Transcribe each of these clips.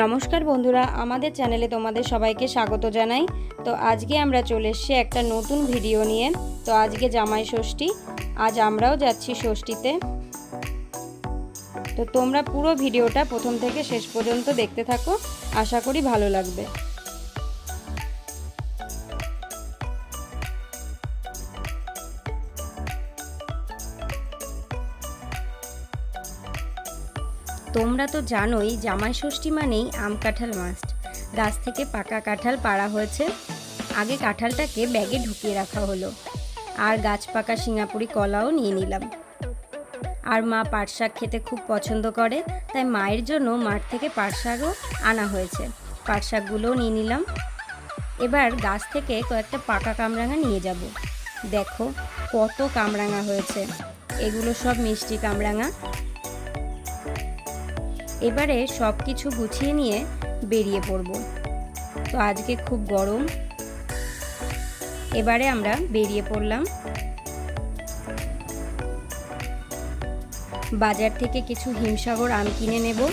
নমস্কার বন্ধুরা, আমাদের চ্যানেলে তোমাদের সবাইকে স্বাগত জানাই। তো আজকে আমরা চলে এসছি একটা নতুন ভিডিও নিয়ে। তো আজকে জামাই ষষ্ঠী, আজ আমরাও যাচ্ছি ষষ্ঠীতে। তো তোমরা পুরো ভিডিওটা প্রথম থেকে শেষ পর্যন্ত দেখতে থাকো, আশা করি ভালো লাগবে। তোমরা তো জানোই, জামাই ষষ্ঠী মানেই আম কাঁঠাল মাস্ট। গাছ থেকে পাকা কাঁঠাল পাড়া হয়েছে। আগে কাঁঠালটাকে ব্যাগে ঢুকিয়ে রাখা হলো। আর গাছ পাকা সিঙ্গাপুরি কলাও নিয়ে নিলাম। আর মা পাট শাক খেতে খুব পছন্দ করে, তাই মায়ের জন্য মাঠ থেকে পাট শাকও আনা হয়েছে। পাট শাকগুলোও নিয়ে নিলাম। এবার গাছ থেকে কয়েকটা পাকা কামরাঙা নিয়ে যাব। দেখো কত কামরাঙা হয়েছে। এগুলো সব মিষ্টি কামরাঙা। এবারে সব কিছু গুছিয়ে নিয়ে বেরিয়ে পড়ব। তো আজকে খুব গরম। এবারে আমরা বেরিয়ে পড়লাম। বাজার থেকে কিছু হিমসাগর আম কিনে নেব।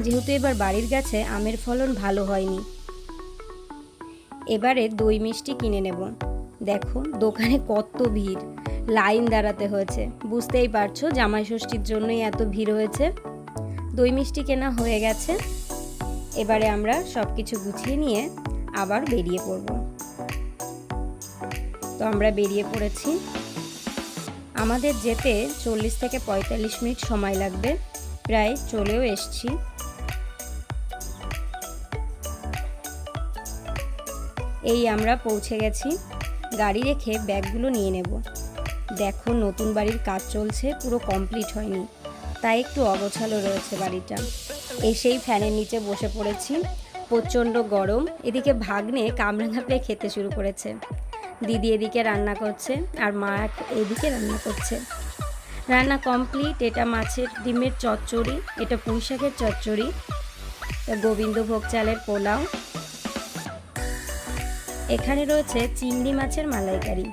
যেহেতু এবার বাড়ির গাছে আমের ফলন ভালো হয়নি। এবারে দই মিষ্টি কিনে নেব। দেখো, দোকানে কত ভিড়। লাইন দাঁড়াতে হয়েছে। বুঝতেই পারছ জামাই ষষ্ঠীর জন্যই এত ভিড় হয়েছে। দই মিষ্টি কেনা হয়ে গেছে। এবারে আমরা সব কিছু গুছিয়ে নিয়ে আবার বেরিয়ে পড়ব। তো আমরা বেরিয়ে পড়েছি। আমাদের যেতে চল্লিশ থেকে পঁয়তাল্লিশ মিনিট সময় লাগবে। প্রায় চলেও এসছি। এই আমরা পৌঁছে গেছি। গাড়ি রেখে ব্যাগগুলো নিয়ে নেব। দেখো নতুন বাড়ির কাজ চলছে, পুরো কমপ্লিট হয়নি। তাই একটু অগোছালো রয়েছে বাড়িটা। এসেই ফ্যানের নিচে বসে পড়েছি, প্রচণ্ড গরম। এদিকে ভাগ্নে কামরাঙা পেয়ে খেতে শুরু করেছে। দিদি এদিকে রান্না করছে আর মা এদিকে রান্না করছে। রান্না কমপ্লিট, এটা মাছের ডিমের চচ্চড়ি, এটা পুঁই শাকের চচ্চড়ি, গোবিন্দভোগ চালের পোলাও। এখানে রয়েছে চিংড়ি মাছের মালাইকারি।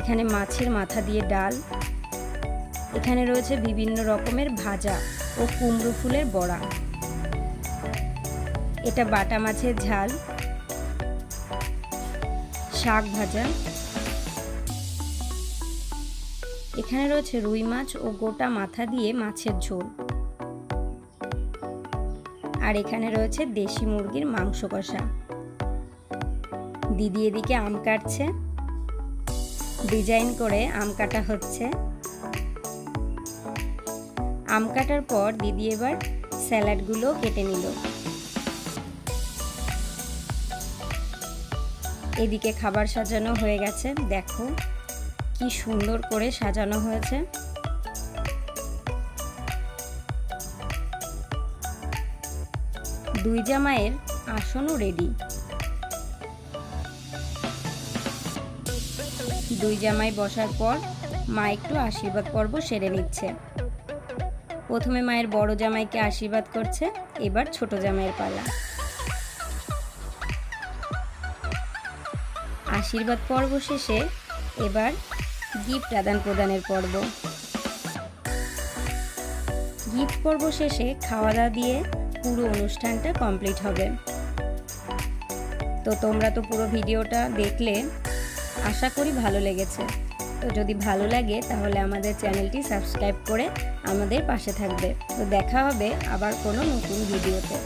এখানে মাছের মাথা দিয়ে ডাল। এখানে রয়েছে বিভিন্ন রকমের ভাজা ও কুমড়ো ফুলের বড়া। এটা বাটা মাছের ঝাল, শাক ভাজা। এখানে রয়েছে রুই মাছ ও গোটা মাথা দিয়ে মাছের ঝোল। আর এখানে রয়েছে দেশি মুরগির মাংস কষা। দিদি এদিকে আম কাটছে। ডিজাইন করে আম কাটা হচ্ছে। আম কাটার পর দিদি এবার স্যালাডগুলো কেটে নিল। এদিকে খাবার সাজানো হয়ে গেছে। দেখো কি সুন্দর করে সাজানো হয়েছে। দুই জামাইয়ের আসনও রেডি দুই জামাই বসার পর মা একটু আশীর্বাদ পর্ব সেরে নিচ্ছে। প্রথমে মায়ের বড় জামাইকে আশীর্বাদ করছে, এবার ছোট জামাইয়ের পালা। আশীর্বাদ পর্ব শেষে এবার গিফট আদান প্রদানের পর্ব। গিফট পর্ব শেষে খাওয়া দাওয়া দিয়ে পুরো অনুষ্ঠানটা কমপ্লিট হবে। তো তোমরা তো পুরো ভিডিওটা দেখলে, আশা করি ভালো লেগেছে। যদি ভালো লাগে, তাহলে আমাদের চ্যানেলটি সাবস্ক্রাইব করে আমাদের পাশে থাকবে। তো দেখা হবে আবার কোনো নতুন ভিডিওতে।